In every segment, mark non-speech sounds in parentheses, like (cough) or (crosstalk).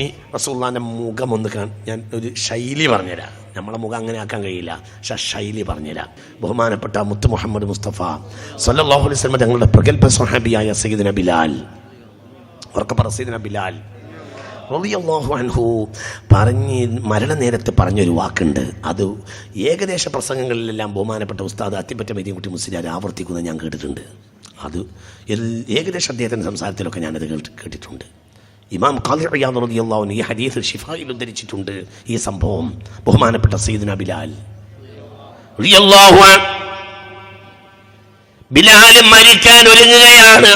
ഇനി റസൂള്ളാന്റെ മുഖം ഒന്ന് കാൺ ഞാൻ ഒരു ശൈലി പറഞ്ഞുതരാം. നമ്മളെ മുഖം അങ്ങനെ ആക്കാൻ കഴിയില്ല. പക്ഷെ ശൈലി പറഞ്ഞുതരാം. ബഹുമാനപ്പെട്ട മുത്ത് മുഹമ്മദ് മുസ്തഫ സല്ലാഹു അലൈഹി സ്വലമ ഞങ്ങളുടെ പ്രഗത്ഭ സ്വഹാബിയായ സയ്യിദ് ബിലാൽ ഉറക്കെ പറ സയ്യിദ്ന ബിലാൽ റളിയല്ലാഹു അൻഹു പറഞ്ഞ് മരണനേരത്ത് പറഞ്ഞൊരു വാക്കുണ്ട്. അത് ഏകദേശ പ്രസംഗങ്ങളിലെല്ലാം ബഹുമാനപ്പെട്ട ഉസ്താദ് അത്തിപ്പറ്റ മെതിയൻകുട്ടി മുസ്ലിയാർ ആവർത്തിക്കുന്നത് ഞാൻ കേട്ടിട്ടുണ്ട്. അത് ഏകദേശം അദ്ദേഹത്തിന്റെ സംസാരത്തിലൊക്കെ ഞാനത് കേട്ട് കേട്ടിട്ടുണ്ട്. ഇമാം ഖാലി റിയാദ് റളിയല്ലാഹു ഈ ഹദീസ് ഷിഫായിൽ ഉദ്ധരിച്ചിട്ടുണ്ട് ഈ സംഭവം ബഹുമാനപ്പെട്ട സയ്യിദ്ന ബിലാൽ. റളിയല്ലാഹു ബിലാൽ മരിക്കാൻ ഒരുങ്ങുകയാണ്.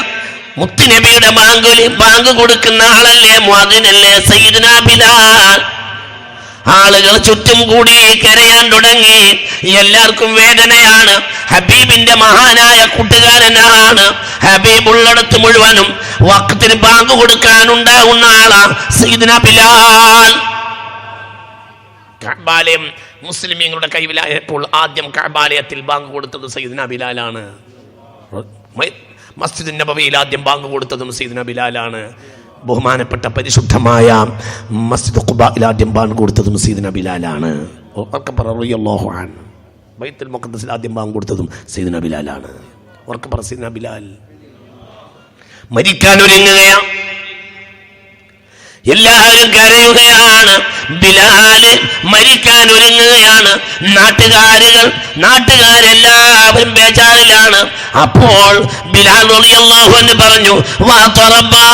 മുത്തുനബിയുടെ ബാങ്കുലി ബാങ്ക് കൊടുക്കുന്ന ആളല്ലേ? മുഅദിനല്ലേ സയ്യിദ്ന ബിലാൽ. ആളുകൾ ചുറ്റും കൂടി കരയാൻ തുടങ്ങി. എല്ലാവർക്കും വേദനയാണ്. ഹബീബിന്റെ മഹാനായ കൂട്ടുകാരനാണ്. ഹബീബ് ഉള്ളിടത്ത് മുഴുവനും വക്കത്തിന് ബാങ്ക് കൊടുക്കാനുണ്ടാകുന്ന ആളാ സയ്യിദ്ന ബിലാൽ. മുസ്ലിമീങ്ങളുടെ കൈവിലായപ്പോൾ ആദ്യം കഅബാലയത്തിൽ ബാങ്ക് കൊടുത്തത് സയ്യിദ്ന ബിലാലാണ്. മസ്ജിദ് നബവിയിൽ ആദ്യം ബാങ്ക് കൊടുത്തതും സയ്യിദ്ന ബിലാലാണ്. ബഹുമാനപ്പെട്ട പരിശുദ്ധമായ മസ്ജിദ് ഖുബയിൽ ആദ്യം ബാങ്ക് കൊടുത്തത് സയ്യിദ്ന ബിലാലാണ് ഓർക്ക പറ റളിയല്ലാഹു അൻഹു. ബൈത്തുൽ മുഖദ്ദസിൽ ആദ്യം ബാങ്ക് കൊടുത്തതും സീദ് ബിലാലാണ് പറ സീദ് ബിലാൽ മരിക്കാൻ ഒരുങ്ങുകയാണ് എല്ലാവരും കരയുകയാണ് ബിലാൽ മരിക്കാൻ ഒരുങ്ങുകയാണ്. നാട്ടുകാരുകൾ നാട്ടുകാരെല്ലാവരും ബേജാറിലാണ്. അപ്പോൾ ബിലാൽ റളിയല്ലാഹു എന്ന് പറഞ്ഞു വാ തുറബാ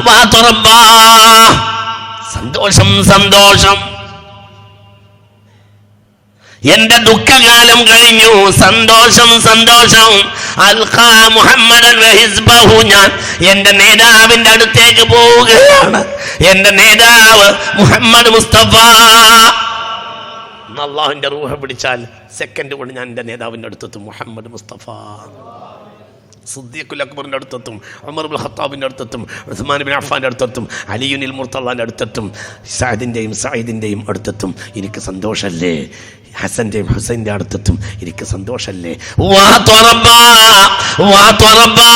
വാ തുറബാ സന്തോഷം സന്തോഷം. എന്റെ ദുഃഖകാലം കഴിഞ്ഞു. സന്തോഷം സന്തോഷം. അൽഖാ മുഹമ്മദൻ ഞാൻ എന്റെ നേതാവിന്റെ അടുത്തേക്ക് പോവുകയാണ്. എന്റെ നേതാവ് മുഹമ്മദ് മുസ്തഫ. അള്ളാഹുവിന്റെ റൂഹ പിടിച്ചാൽ സെക്കൻഡ് കൊണ്ട് ഞാൻ എന്റെ നേതാവിന്റെ അടുത്തെത്തും മുഹമ്മദ് മുസ്തഫ. സുദ്ദീഖുൽ അക്ബറിന്റെ അടുത്തെത്തും ഉമർ ബുൽ ഖത്താബിന്റെ അടുത്തെത്തും ഉസ്മാൻ ബിൻ അഫാന്റെ അടുത്തെത്തും അലിയുനിൽ മുർത്തള്ളാന്റെ അടുത്തെത്തും സാദിന്റെയും സായിദിന്റെയും അടുത്തെത്തും. എനിക്ക് സന്തോഷമല്ലേ ഹസന്റെയും ഹുസൈന്റെ അടുത്തെത്തും. എനിക്ക് സന്തോഷമല്ലേ വാ തുറബാ, വാ തുറബാ,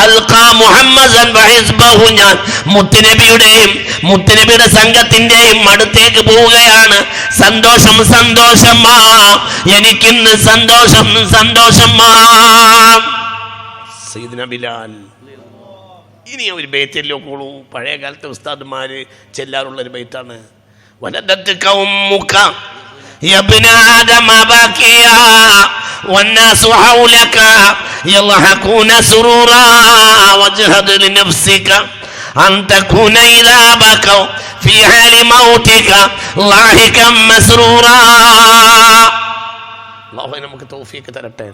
അൽഖാ മുഹമ്മദൻ വഹിസ്ബഹു ഞാൻ. മുത്തുനബിയുടെയും മുത്തുനബിയുടെ സംഘത്തിന്റെയും അടുത്തേക്ക് പോവുകയാണ്. സന്തോഷം സന്തോഷമാ എനിക്കിന്ന് സന്തോഷം സന്തോഷമാ സയ്യിദ്ന ബിലാൽ ഇനി ഒരു ബൈറ്റല്ലോ കൂളൂ പഴയ കാലത്തെ ഉസ്താദുമാര് ചെല്ലാറുള്ള ഒരു ബൈറ്റാണ് വലതത്ത് കൗമുക يا ابن آدم باكيا والناس حولك يضحكون سرورا واجهد لنفسك أن تكون إذا بكوا في حال موتك لاحقا مسرورا അള്ളാഹു നമുക്ക് തൗഫീക്ക് തരട്ടെ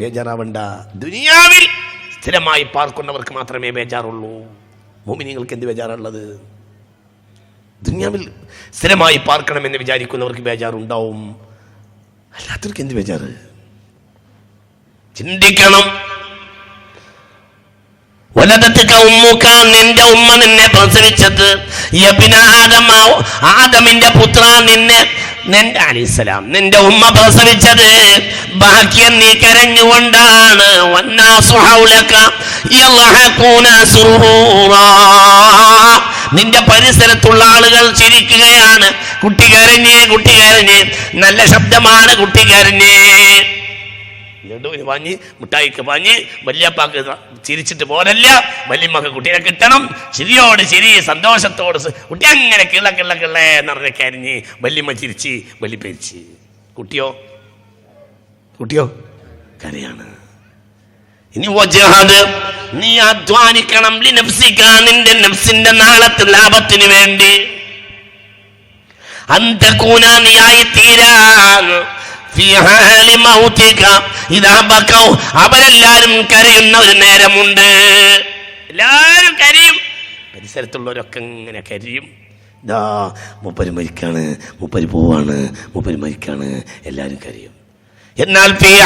ബേജാറാവണ്ട ദുനിയാവിൽ സ്ഥിരമായി പാർക്കുന്നവർക്ക് മാത്രമേ ബേജാറുള്ളൂ. ഭൂമി നിങ്ങൾക്ക് എന്ത് ബേജാറുള്ളത് ദുനിയാവിൽ സ്ഥിരമായി പാർക്കണമെന്ന് വിചാരിക്കുന്നവർക്ക് ബേജാറുണ്ടാവും. അല്ലാത്തവർക്ക് എന്ത് ബേജാറ്? ചിന്തിക്കണം. നിന്റെ ഉമ്മ നിന്നെ പ്രസവിച്ചത്. ആദമിന്റെ പുത്ര നിന്നെ നിന്റെ അലിസ്ലാം നിന്റെ ഉമ്മ പ്രസവിച്ചത്. ബാക്കിയം നീ കരഞ്ഞുകൊണ്ടാണ്. നിന്റെ പരിസരത്തുള്ള ആളുകൾ ചിരിക്കുകയാണ്. കുട്ടി കരഞ്ഞ് കുട്ടി കരഞ്ഞ്. നല്ല ശബ്ദമാണ് കുട്ടി കരഞ്ഞ്. ലഡുവിന് വാങ്ങി മിഠായിക്ക് വാങ്ങി വല്യപ്പാക്ക് ചിരിച്ചിട്ട് പോരല്ല. വല്യമ്മക്ക് കുട്ടിയെ കിട്ടണം. ചിരിയോട് ചിരി സന്തോഷത്തോട് കുട്ടി അങ്ങനെ കിള്ള കിള്ള കിള്ളേ എന്ന് പറഞ്ഞ കരിഞ്ഞ് വല്യമ്മ ചിരിച്ച് വല്യപ്പരിച്ച് കുട്ടിയോ? കുട്ടിയോ? കരയാണ്. ഇനി നീ അധ്വാനിക്കണം നിന്റെ നഫ്സിന്റെ നാളത്തെ ലാഭത്തിന് വേണ്ടി. അന്തകൂന നീയായി തീരാൻ അവരെല്ലാരും കരയുന്ന ഒരു നേരമുണ്ട്. എല്ലാരും കരയും. പരിസരത്തുള്ളവരൊക്കെ ഇങ്ങനെ കരയും. ദാ മുപ്പര് മരിക്കാണ് മുപ്പര് പോവാണ് മുപ്പര് മരിക്കാണ്. എല്ലാരും കരയും. എന്നാൽ ഫീ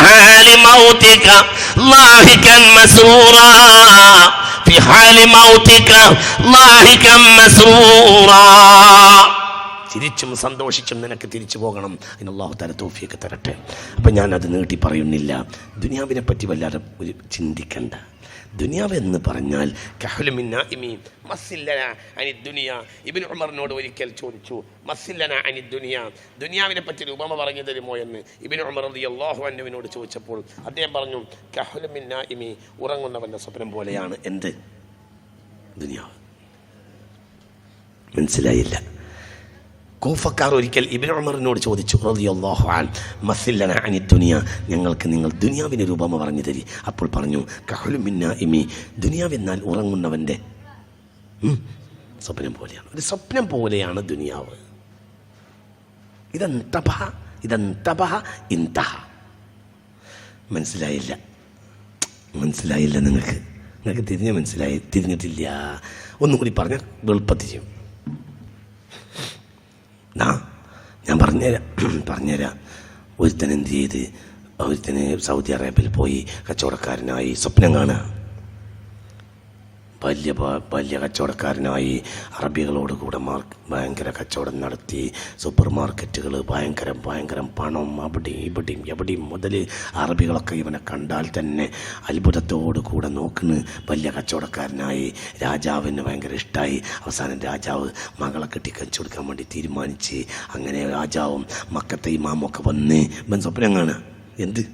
ചിരിച്ചും സന്തോഷിച്ചും നിനക്ക് തിരിച്ചു പോകണം. അതിന് അള്ളാഹു തല തോഫിയൊക്കെ തരട്ടെ. അപ്പം ഞാനത് നീട്ടി പറയുന്നില്ല. ദുനിയാവിനെ പറ്റി വല്ലാതെ ഒരു ചിന്തിക്കണ്ട. ദുനിയാവ് എന്ന് പറഞ്ഞാൽ ഇബിൻ ഉമറിനോട് ഒരിക്കൽ ചോദിച്ചു മസില്ലന അനി ദുനിയ. ദുനിയാവിനെ പറ്റി ഉപമ പറഞ്ഞു തരുമോ എന്ന് ഇബിൻ ഉമർ റളിയല്ലാഹു അൻഹുവിനോട് ചോദിച്ചപ്പോൾ അദ്ദേഹം പറഞ്ഞു കഹ്ലുമിൻ ഇമി ഉറങ്ങുന്നവന്റെ സ്വപ്നം പോലെയാണ് എന്ത്? ദുനിയാവ്. മനസ്സിലായില്ല. കൂഫക്കാർ ഒരിക്കൽ ഇബിൻ ഉമറിനോട് ചോദിച്ചു മസില്ലന അനി ദുനിയ? ഞങ്ങൾക്ക് നിങ്ങൾ ദുനിയാവിന് രൂപമ പറഞ്ഞു തരി. അപ്പോൾ പറഞ്ഞു കഹുലുമിന്ന ഇമി ദുനിയാവെന്നാൽ ഉറങ്ങുന്നവന്റെ സ്വപ്നം പോലെയാണ്. ഒരു സ്വപ്നം പോലെയാണ് ദുനിയാവ്. ഇതെന്തപഹ ഇതെന്തപഹ ഇന്തഹ മനസ്സിലായില്ല? മനസ്സിലായില്ല നിങ്ങൾക്ക്? നിങ്ങൾക്ക് തിരിഞ്ഞ് മനസ്സിലായി തിരിഞ്ഞിട്ടില്ല. ഒന്നും കൂടി പറഞ്ഞാൽ വെളുപ്പത്തി ചെയ്യും ആ ഞാൻ പറഞ്ഞുതരാം (clears throat) പറഞ്ഞുതരാം. ഒരുത്തൻ എന്ത് ചെയ്ത്? ഒരുത്തന് സൗദി അറേബ്യയിൽ പോയി കച്ചവടക്കാരനായി സ്വപ്നം കാണുക. വലിയ വലിയ കച്ചവടക്കാരനായി അറബികളോട് കൂടെ ഭയങ്കര കച്ചവടം നടത്തി. സൂപ്പർ മാർക്കറ്റുകൾ ഭയങ്കര ഭയങ്കര പണം അവിടെയും ഇവിടെയും എവിടെയും മുതൽ അറബികളൊക്കെ ഇവനെ കണ്ടാൽ തന്നെ അത്ഭുതത്തോടു കൂടെ നോക്കുന്ന. വലിയ കച്ചവടക്കാരനായി. രാജാവിന് ഭയങ്കര ഇഷ്ടമായി അവസാനം രാജാവ് മകളെ കെട്ടി കൊടുക്കാൻ വേണ്ടി തീരുമാനിച്ച് അങ്ങനെ രാജാവും മക്കത്തെ മാമൊക്കെ വന്ന് കാണുക. എന്ത്?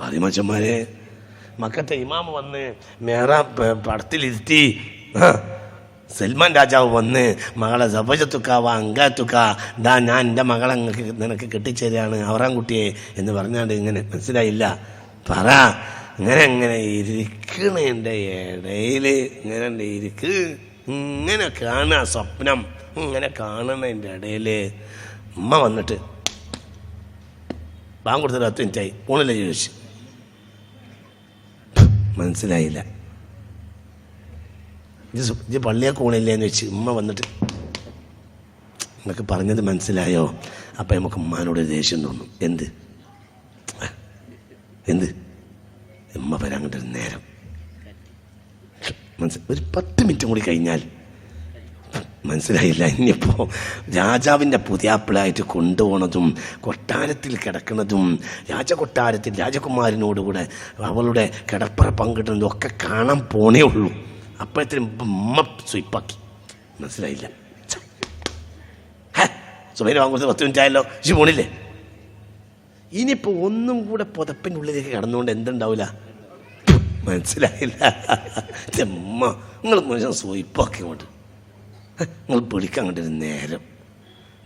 പാതിമച്ചന്മാരെ മക്കത്തെ ഇമാമ് വന്ന് മേറ പടത്തിലിരുത്തി സൽമാൻ രാജാവ് വന്ന് മകളെ സബജത്തുക്ക അങ്കാത്തുക്ക ദാ ഞാൻ എന്റെ മകളെ നിനക്ക് കെട്ടിച്ചേരാണ് അവറാൻകുട്ടിയെ എന്ന് പറഞ്ഞാണ്ട് ഇങ്ങനെ മനസ്സിലായില്ല. പറ ഇങ്ങനെ ഇങ്ങനെ ഇരിക്കണേന്റെ ഇടയിൽ ഇങ്ങനെ ഇരിക്ക് ഇങ്ങനെ കാണുക സ്വപ്നം ഇങ്ങനെ കാണണതിന്റെ ഇടയിൽ ഉമ്മ വന്നിട്ട് ബാങ്ക് കൊടുത്തിട്ട് പത്ത് മിനിറ്റായി ചോദിച്ചു മനസ്സിലായില്ല. ഇത് പള്ളിയെ പള്ളിയെ കൂണില്ലേന്ന് വെച്ച് ഉമ്മ വന്നിട്ട് നിങ്ങൾക്ക് പറഞ്ഞത് മനസ്സിലായോ? അപ്പം നമുക്ക് ഉമ്മാനോട് ദേഷ്യം തോന്നും. എന്ത്? എന്ത്? ഉമ്മ വരാൻ അങ്ങോട്ടൊരു നേരം. മനസ്സിൽ ഒരു പത്ത് മിനിറ്റും കൂടി കഴിഞ്ഞാൽ മനസ്സിലായില്ല. ഇനിയിപ്പോൾ രാജാവിന്റെ പുതിയാപ്പിളായിട്ട് കൊണ്ടുപോണതും കൊട്ടാരത്തിൽ കിടക്കുന്നതും രാജകൊട്ടാരത്തിൽ രാജകുമാരനോടുകൂടെ അവളുടെ കിടപ്പറ പങ്കിടുന്നതും ഒക്കെ കാണാൻ പോണേ ഉള്ളൂ. അപ്പോഴത്തേനും ഉമ്മ സ്വീപ്പാക്കി. മനസ്സിലായില്ല. സുബൈന വാങ്ങുന്നത് പത്ത് മിനിറ്റ് ആയല്ലോ ഇശു പോണില്ലേ? ഇനിയിപ്പോൾ ഒന്നും കൂടെ പുതപ്പിനുള്ളിലേക്ക് കടന്നുകൊണ്ട് എന്തുണ്ടാവില്ല മനസ്സിലായില്ല. ഉമ്മ നിങ്ങൾ മനുഷ്യൻ സ്വയ്പാക്കി കൊണ്ട് നിങ്ങൾ പിടിക്കാൻ കണ്ടൊരു നേരം.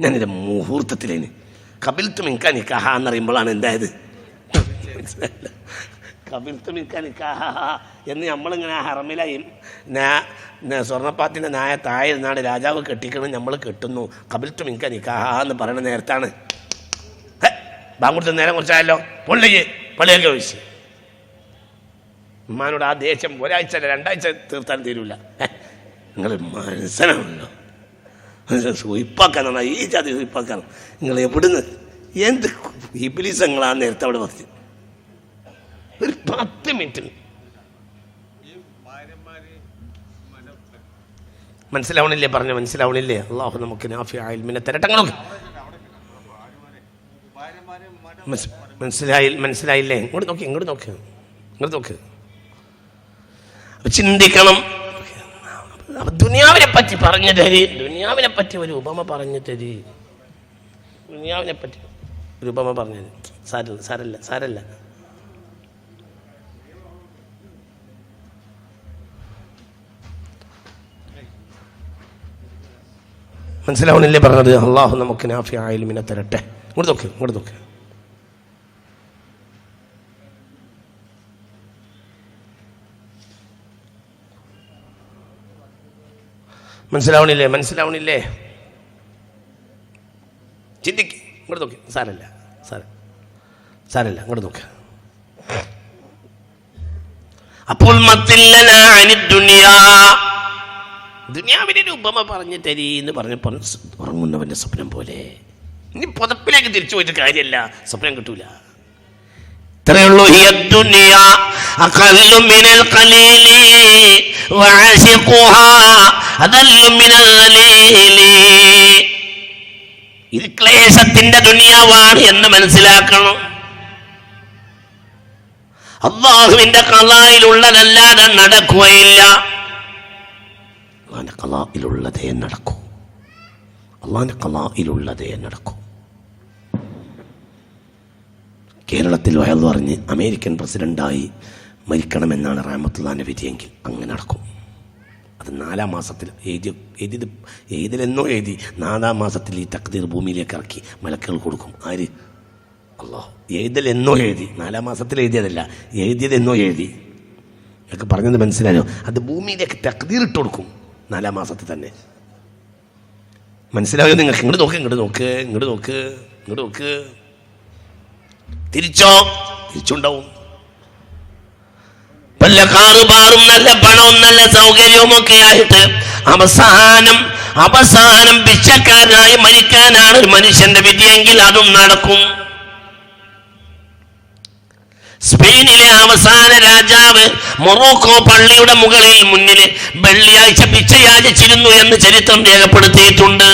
ഞാൻ എന്റെ മുഹൂർത്തത്തിലേന് കപിൽത്ത് മിൻകാ നിക്കാഹ എന്നറിയുമ്പോഴാണ് എന്തായത്? കപിൽ മിൻകാ നിക്കാഹ എന്ന് നമ്മളിങ്ങനെ ഹറമിലായി സ്വർണപ്പാത്തിന്റെ നായ താഴെ ഇരുന്നാണ് രാജാവ് കെട്ടിക്കണം നമ്മൾ കെട്ടുന്നു. കപിൽത്ത് തുമിക്കാൻ നിക്കാഹ എന്ന് പറയുന്ന നേരത്താണ്. ബാങ്കുടുത്ത നേരം കുറിച്ചായല്ലോ. പൊള്ളിക്ക് പള്ളിയൊക്കെ ഒഴിച്ച്. ഉമ്മാനോട് ആ ദേഷ്യം ഒരാഴ്ച രണ്ടാഴ്ച തീർത്താൻ തീരൂല. നിങ്ങൾ മനസ്സിലാണല്ലോ സൂയിപ്പാക്കാൻ സൂയിപ്പാക്കാനാണ്. ഈ ജാതി സൂയിപ്പാക്കാൻ നിങ്ങൾ എവിടുന്ന്? എന്ത് ഇബിലിസങ്ങളാ നേരത്തെ അവിടെ പറഞ്ഞു ഒരു പത്ത് മിനിറ്റ്. മനസ്സിലാവണില്ലേ? പറഞ്ഞ മനസ്സിലാവണില്ലേ? അള്ളാഹു നമുക്ക് നാഫി മനസ്സിലായി മനസ്സിലായില്ലേ? ഇങ്ങോട്ട് നോക്കി ഇങ്ങോട്ട് നോക്ക്. ഇങ്ങോട്ട് നോക്ക്. ചിന്തിക്കണം. ദുനിയാവിനെ പറ്റി പറഞ്ഞു തരി ദുനിയാവിനെ പറ്റി ഒരു ഉപമ പറഞ്ഞു തരി ദുനിയാവിനെ പറ്റി ഒരു ഉപമ പറഞ്ഞു തരി സാരല്ല സാരല്ല സാരല്ല. മനസ്സിലാവണില്ലേ പറഞ്ഞത്? അള്ളാഹു നമുക്ക് നാഫി ആയിലുമിനെ തരട്ടെ. ഇങ്ങോട്ട് നോക്ക് ഇങ്ങോട്ട് നോക്ക്. മനസ്സിലാവണില്ലേ? മനസ്സിലാവണില്ലേ? ചിന്തിക്ക്. ഇങ്ങോട്ട് നോക്കി. സാരല്ല. സാര. സാരല്ല. ഇങ്ങോട്ട് നോക്ക്. അപ്പോൾ ദുനിയാവിനെ ഉപമ പറഞ്ഞു തരി എന്ന് പറഞ്ഞപ്പോൾ ഉറങ്ങുന്നവന്റെ സ്വപ്നം പോലെ. ഇനി പുതപ്പിലേക്ക് തിരിച്ചു പോയിട്ട് കാര്യമല്ല. സ്വപ്നം കിട്ടൂല. ഇത് ക്ലേശത്തിന്റെ ദുനിയാവാണ് എന്ന് മനസ്സിലാക്കണം. അള്ളാഹുവിന്റെ കലായിലുള്ളതല്ലാതെ നടക്കുകയില്ല. അള്ളാഹിന്റെ കലായിലുള്ളതേ നടക്കൂ. അള്ളാഹിന്റെ കലായിലുള്ളതേ നടക്കൂ. കേരളത്തിൽ വയൽ പറഞ്ഞ് അമേരിക്കൻ പ്രസിഡന്റായി മരിക്കണമെന്നാണ് റാമത്തുല്ലാന്റെ വിധിയെങ്കിൽ അങ്ങനെ നടക്കും. അത് നാലാം മാസത്തിൽ എഴുതി എഴുതി എഴുതിലെന്നോ എഴുതി നാലാം മാസത്തിൽ ഈ തക്തീർ ഭൂമിയിലേക്ക് ഇറക്കി മലക്കുകൾ കൊടുക്കും. ആര്? അല്ലോ എഴുതലെന്നോ എഴുതി. നാലാം മാസത്തിൽ എഴുതിയതല്ല. എഴുതിയതെന്നോ എഴുതി. നിങ്ങൾക്ക് പറഞ്ഞത് മനസ്സിലായോ? അത് ഭൂമിയിലേക്ക് തക്തീർ ഇട്ട് കൊടുക്കും നാലാം മാസത്തിൽ തന്നെ. മനസ്സിലായോ? നിങ്ങൾക്ക് ഇങ്ങോട്ട് നോക്ക് ഇങ്ങോട്ട് നോക്ക് ഇങ്ങോട്ട് നോക്ക് ഇങ്ങോട്ട് നോക്ക്. തിരിച്ചോ? തിരിച്ചുണ്ടാവും. വല്ല കാറുപാറും നല്ല പണവും നല്ല സൗകര്യവും ഒക്കെ ആയിട്ട് അവസാനം അവസാനം ഭിക്ഷക്കാരനായി മരിക്കാനാണ് ഒരു മനുഷ്യന്റെ വിധിയെങ്കിൽ അതും നടക്കും. സ്പെയിനിലെ അവസാന രാജാവ് മൊറോക്കോ പള്ളിയുടെ മുകളിൽ മുന്നിൽ വെള്ളിയാഴ്ച പിച്ചയാചിച്ചിരുന്നു എന്ന് ചരിത്രം രേഖപ്പെടുത്തിയിട്ടുണ്ട്.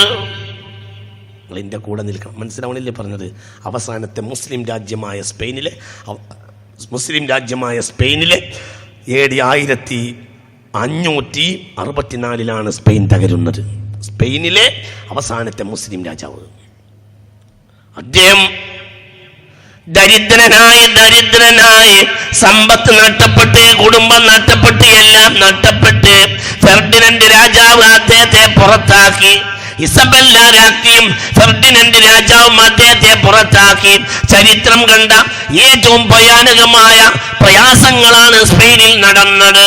നിങ്ങൾ എന്റെ കൂടെ നിൽക്കണം. മനസ്സിലാവണില്ലേ പറഞ്ഞത്? അവസാനത്തെ മുസ്ലിം രാജ്യമായ സ്പെയിനിലെ മുസ്ലിം രാജ്യമായ സ്പെയിനിലെ എ ആയിരത്തി അഞ്ഞൂറ്റി അറുപത്തിനാലിലാണ് സ്പെയിൻ തകരുന്നത്. സ്പെയിനിലെ അവസാനത്തെ മുസ്ലിം രാജാവ്. അദ്ദേഹം ദരിദ്രനായി ദരിദ്രനായി സമ്പത്ത് നഷ്ടപ്പെട്ട് കുടുംബം നഷ്ടപ്പെട്ട് എല്ലാം നഷ്ടപ്പെട്ട് ഫെർഡിനന്റ് രാജാവ് അദ്ദേഹത്തെ പുറത്താക്കി. ഇസബല്ല രാജ്ഞിയും ഫെർഡിനന്റ് രാജാവും അദ്ദേഹത്തെ പുറത്താക്കി. ചരിത്രം കണ്ട ഏറ്റവും ഭയാനകമായ പ്രയാസങ്ങളാണ് സ്പെയിനിൽ നടന്നത്.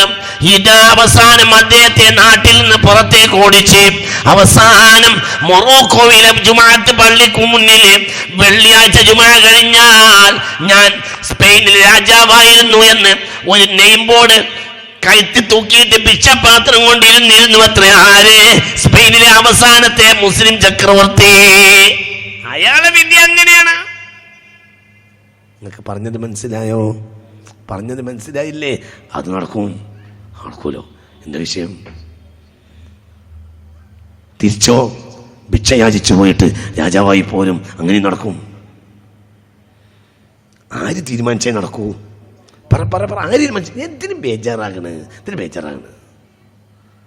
ഇത് അവസാനം അദ്ദേഹത്തെ നാട്ടിൽ നിന്ന് പുറത്തേക്ക് ഓടിച്ച് അവസാനം മൊറോക്കോയിലെ ജുമാഅത്ത് പള്ളിക്ക് മുന്നിൽ വെള്ളിയാഴ്ച ജുമാ കഴിഞ്ഞാൽ ഞാൻ സ്പെയിനിൽ രാജാവായിരുന്നു എന്ന് ഒരു നെയിം ബോർഡ് കയറ്റി തൂക്കിയിട്ട് ഭിക്ഷപാത്രം കൊണ്ടിരുന്നിരുന്നു അത്ര ആര്? സ്പെയിനിലെ അവസാനത്തെ മുസ്ലിം ചക്രവർത്തി. അയാളെ വിദ്യ അങ്ങനെയാണ്. നിങ്ങൾക്ക് പറഞ്ഞത് മനസ്സിലായോ? പറഞ്ഞത് മനസ്സിലായില്ലേ? അത് നടക്കും. നടക്കൂലോ? എന്താ വിഷയം? തിരിച്ചോ? ഭിക്ഷ യാചിച്ചു പോയിട്ട് രാജാവായി പോലും അങ്ങനെ നടക്കും. ആര് തീരുമാനിച്ചേ നടക്കൂ? പറ പറ പറ. ആരെയും മനുഷ്യൻ എന്തിനും ബേജാറാകണ്. എന്തിനും ബേജാറാകണ്.